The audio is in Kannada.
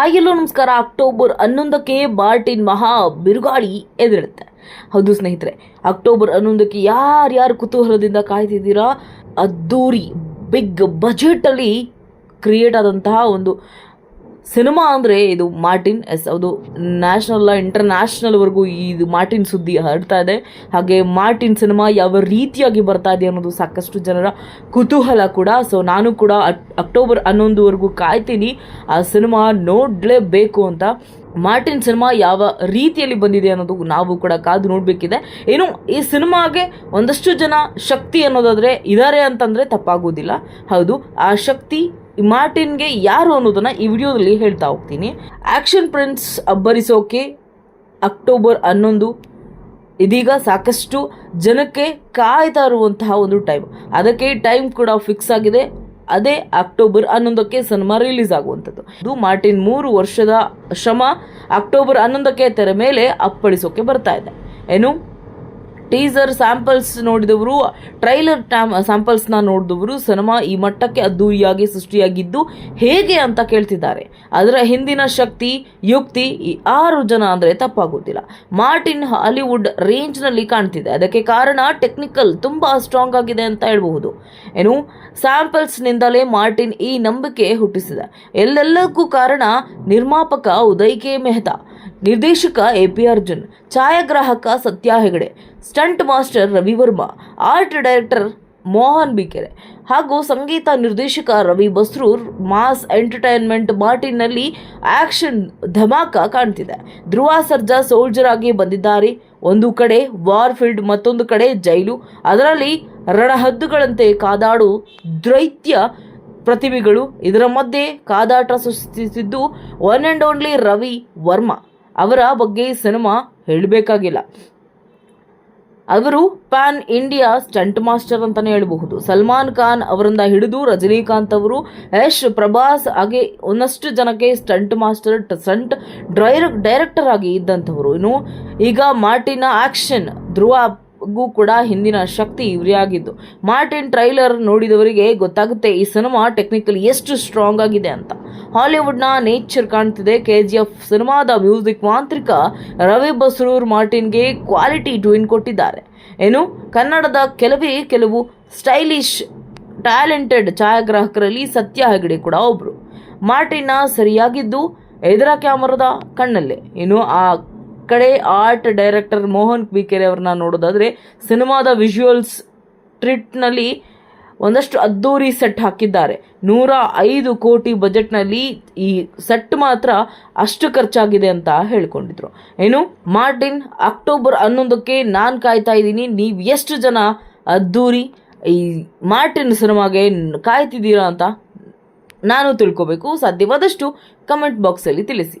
ಹಾಗೆಲ್ಲೋ ನಮಸ್ಕಾರ, ಅಕ್ಟೋಬರ್ ಹನ್ನೊಂದಕ್ಕೆ ಬಾರ್ಟಿನ್ ಮಹಾ ಬಿರುಗಾಳಿ ಎದುರುತ್ತೆ ಹೌದು ಸ್ನೇಹಿತರೆ, ಅಕ್ಟೋಬರ್ ಹನ್ನೊಂದಕ್ಕೆ ಯಾರ್ಯಾರು ಕುತೂಹಲದಿಂದ ಕಾಯ್ತಿದ್ದೀರಾ? ಅದ್ದೂರಿ, ಬಿಗ್ ಬಜೆಟಲ್ಲಿ ಕ್ರಿಯೇಟ್ ಆದಂತಹ ಒಂದು ಸಿನಿಮಾ ಅಂದರೆ ಇದು ಮಾರ್ಟಿನ್ ಎಸ್, ಅದು ನ್ಯಾಷನಲ್, ಇಂಟರ್ನ್ಯಾಷನಲ್ವರೆಗೂ ಇದು ಮಾರ್ಟಿನ್ ಸುದ್ದಿ ಹರಡ್ತಾ ಇದೆ. ಹಾಗೆ ಮಾರ್ಟಿನ್ ಸಿನಿಮಾ ಯಾವ ರೀತಿಯಾಗಿ ಬರ್ತಾ ಇದೆ ಅನ್ನೋದು ಸಾಕಷ್ಟು ಜನರ ಕುತೂಹಲ ಕೂಡ. ಸೊ ನಾನು ಕೂಡ ಅಕ್- ಅಕ್ಟೋಬರ್ ಹನ್ನೊಂದುವರೆಗೂ ಕಾಯ್ತೀನಿ. ಆ ಸಿನಿಮಾ ನೋಡಲೇಬೇಕು ಅಂತ. ಮಾರ್ಟಿನ್ ಸಿನಿಮಾ ಯಾವ ರೀತಿಯಲ್ಲಿ ಬಂದಿದೆ ಅನ್ನೋದು ನಾವು ಕೂಡ ಕಾದು ನೋಡಬೇಕಿದೆ. ಏನು ಈ ಸಿನಿಮಾಗೆ ಒಂದಷ್ಟು ಜನ ಶಕ್ತಿ ಅನ್ನೋದಾದರೆ ಇದ್ದಾರೆ ಅಂತಂದರೆ ತಪ್ಪಾಗೋದಿಲ್ಲ. ಹೌದು, ಆ ಶಕ್ತಿ ಮಾರ್ಟಿನ್ಗೆ ಯಾರು ಅನ್ನೋದನ್ನ ಈ ವಿಡಿಯೋದಲ್ಲಿ ಹೇಳ್ತಾ ಹೋಗ್ತೀನಿ. ಆಕ್ಷನ್ ಪ್ರಿನ್ಸ್ ಅಬ್ಬರಿಸೋಕೆ ಅಕ್ಟೋಬರ್ ಹನ್ನೊಂದು. ಇದೀಗ ಸಾಕಷ್ಟು ಜನಕ್ಕೆ ಕಾಯ್ತಾ ಇರುವಂತಹ ಒಂದು ಟೈಮ್. ಅದಕ್ಕೆ ಟೈಮ್ ಕೂಡ ಫಿಕ್ಸ್ ಆಗಿದೆ. ಅದೇ ಅಕ್ಟೋಬರ್ ಹನ್ನೊಂದಕ್ಕೆ ಸಿನಿಮಾ ರಿಲೀಸ್ ಆಗುವಂಥದ್ದು. ಇದು ಮಾರ್ಟಿನ್ ಮೂರು ವರ್ಷದ ಶ್ರಮ. ಅಕ್ಟೋಬರ್ ಹನ್ನೊಂದಕ್ಕೆ ತೆರೆ ಮೇಲೆ ಅಪ್ಪಳಿಸೋಕೆ ಬರ್ತಾ ಇದೆ. ಏನು? ಟೀಸರ್ ಸ್ಯಾಂಪಲ್ಸ್ ನೋಡಿದವರು, ಟ್ರೈಲರ್ ಟ್ಯಾಮ್ ಸ್ಯಾಂಪಲ್ಸ್ನ ನೋಡಿದವರು ಸಿನಿಮಾ ಈ ಮಟ್ಟಕ್ಕೆ ಅದ್ದೂರಿಯಾಗಿ ಸೃಷ್ಟಿಯಾಗಿದ್ದು ಹೇಗೆ ಅಂತ ಕೇಳ್ತಿದ್ದಾರೆ. ಅದರ ಹಿಂದಿನ ಶಕ್ತಿ, ಯುಕ್ತಿ ಈ ಆರು ಜನ ಅಂದರೆ ತಪ್ಪಾಗೋದಿಲ್ಲ ಮಾರ್ಟಿನ್ ಹಾಲಿವುಡ್ ರೇಂಜ್ನಲ್ಲಿ ಕಾಣ್ತಿದೆ. ಅದಕ್ಕೆ ಕಾರಣ ಟೆಕ್ನಿಕಲ್ ತುಂಬ ಸ್ಟ್ರಾಂಗ್ ಆಗಿದೆ ಅಂತ ಹೇಳಬಹುದು. ಏನು, ಸ್ಯಾಂಪಲ್ಸ್ನಿಂದಲೇ ಮಾರ್ಟಿನ್ ಈ ನಂಬಿಕೆ ಹುಟ್ಟಿಸಿದೆ. ಎಲ್ಲೆಲ್ಲಕ್ಕೂ ಕಾರಣ ನಿರ್ಮಾಪಕ ಉದಯ್ ಕೆ. ಮೆಹ್ತಾ. ನಿರ್ದೇಶಕ ಎ ಪಿ ಅರ್ಜುನ್, ಛಾಯಾಗ್ರಾಹಕ Satya Hegde, stunt master Ravi Varma, art director Mohan Bikere ಹಾಗೂ ಸಂಗೀತ ನಿರ್ದೇಶಕ ರವಿ ಬಸ್ರೂರ್ ಮಾಸ್ ಎಂಟರ್ಟೈನ್ಮೆಂಟ್ ಮಾರ್ಟಿನಲ್ಲಿ ಆಕ್ಷನ್ ಧಮಾಕ ಕಾಣ್ತಿದೆ. ಧ್ರುವ ಸರ್ಜಾ ಸೋಲ್ಜರ್ ಆಗಿ ಬಂದಿದ್ದಾರೆ. ಒಂದು ಕಡೆ ವಾರ್ಫೀಲ್ಡ್, ಮತ್ತೊಂದು ಕಡೆ ಜೈಲು. ಅದರಲ್ಲಿ ರಣಹದ್ದುಗಳಂತೆ ಕಾದಾಡು ದೈತ್ಯ ಪ್ರತಿಭೆಗಳು ಇದರ ಮಧ್ಯೆ ಕಾದಾಟ ಸೃಷ್ಟಿಸಿದ್ದು one and only Ravi Varma. ಅವರ ಬಗ್ಗೆ ಈ ಸಿನಿಮಾ ಹೇಳಬೇಕಾಗಿಲ್ಲ. ಅವರು ಪ್ಯಾನ್ ಇಂಡಿಯಾ ಸ್ಟಂಟ್ ಮಾಸ್ಟರ್ ಅಂತಾನೆ ಹೇಳಬಹುದು. ಸಲ್ಮಾನ್ ಖಾನ್ ಅವರಿಂದ ಹಿಡಿದು ರಜನಿಕಾಂತ್ ಅವರು, ಯಶ್ ಪ್ರಭಾಸ್ ಹಾಗೆ ಒಂದಷ್ಟು ಜನಕ್ಕೆ ಸ್ಟಂಟ್ ಮಾಸ್ಟರ್, ಸ್ಟಂಟ್ ಡ್ರೈರ್ ಡೈರೆಕ್ಟರ್ ಆಗಿ ಇದ್ದಂಥವರು. ಇನ್ನು ಈಗ ಮಾರ್ಟಿನ ಆಕ್ಷನ್ ಧ್ರುವಗೂ ಕೂಡ ಹಿಂದಿನ ಶಕ್ತಿ ಇವರೇ ಆಗಿದ್ದು ಮಾರ್ಟಿನ್ ಟ್ರೈಲರ್ ನೋಡಿದವರಿಗೆ ಗೊತ್ತಾಗುತ್ತೆ, ಈ ಸಿನಿಮಾ ಟೆಕ್ನಿಕಲಿ ಎಷ್ಟು ಸ್ಟ್ರಾಂಗ್ ಆಗಿದೆ ಅಂತ. ಹಾಲಿವುಡ್ನ ನೇಚರ್ ಕಾಣ್ತಿದೆ ಕೆ ಜಿ ಎಫ್ ಸಿನಿಮಾದ ಮ್ಯೂಸಿಕ್ ಮಾಂತ್ರಿಕ ರವಿ ಬಸ್ರೂರ್ ಮಾರ್ಟಿನ್ಗೆ ಕ್ವಾಲಿಟಿ ಟ್ವಿನ್ ಕೊಟ್ಟಿದ್ದಾರೆ. ಏನು? ಕನ್ನಡದ ಕೆಲವೇ ಕೆಲವು ಸ್ಟೈಲಿಶ್ ಟ್ಯಾಲೆಂಟೆಡ್ ಛಾಯಾಗ್ರಾಹಕರಲ್ಲಿ ಸತ್ಯ ಹೆಗಡೆ ಕೂಡ ಒಬ್ಬರು ಮಾರ್ಟಿನ್ನ ಸರಿಯಾಗಿದ್ದು, ಎದುರ ಕ್ಯಾಮರಾದ ಕಣ್ಣಲ್ಲೇ. ಏನು? ಆ ಕಡೆ ಆರ್ಟ್ ಡೈರೆಕ್ಟರ್ ಮೋಹನ್ ಬಿಕೆರೆ ಅವ್ರನ್ನ ನೋಡೋದಾದ್ರೆ ಸಿನಿಮಾದ ವಿಜುವಲ್ಸ್ ಟ್ರಿಟ್ನಲ್ಲಿ ಒಂದಷ್ಟು ಅದ್ದೂರಿ ಸೆಟ್ ಹಾಕಿದ್ದಾರೆ. ನೂರ ಐದು ಕೋಟಿ ಬಜೆಟ್ನಲ್ಲಿ ಈ ಸೆಟ್ ಮಾತ್ರ ಅಷ್ಟು ಖರ್ಚಾಗಿದೆ ಅಂತ ಹೇಳ್ಕೊಂಡಿದ್ರು. ಏನು, ಮಾರ್ಟಿನ್, ಅಕ್ಟೋಬರ್ ಹನ್ನೊಂದಕ್ಕೆ ನಾನು ಕಾಯ್ತಾ ಇದ್ದೀನಿ, ನೀವು ಎಷ್ಟು ಜನ ಅದ್ದೂರಿ ಈ ಮಾರ್ಟಿನ್ ಸಿನಿಮಾಗೆ ಕಾಯ್ತಿದ್ದೀರಾ ಅಂತ ನಾನು ತಿಳ್ಕೋಬೇಕು. ಸಾಧ್ಯವಾದಷ್ಟು ಕಮೆಂಟ್ ಬಾಕ್ಸಲ್ಲಿ ತಿಳಿಸಿ.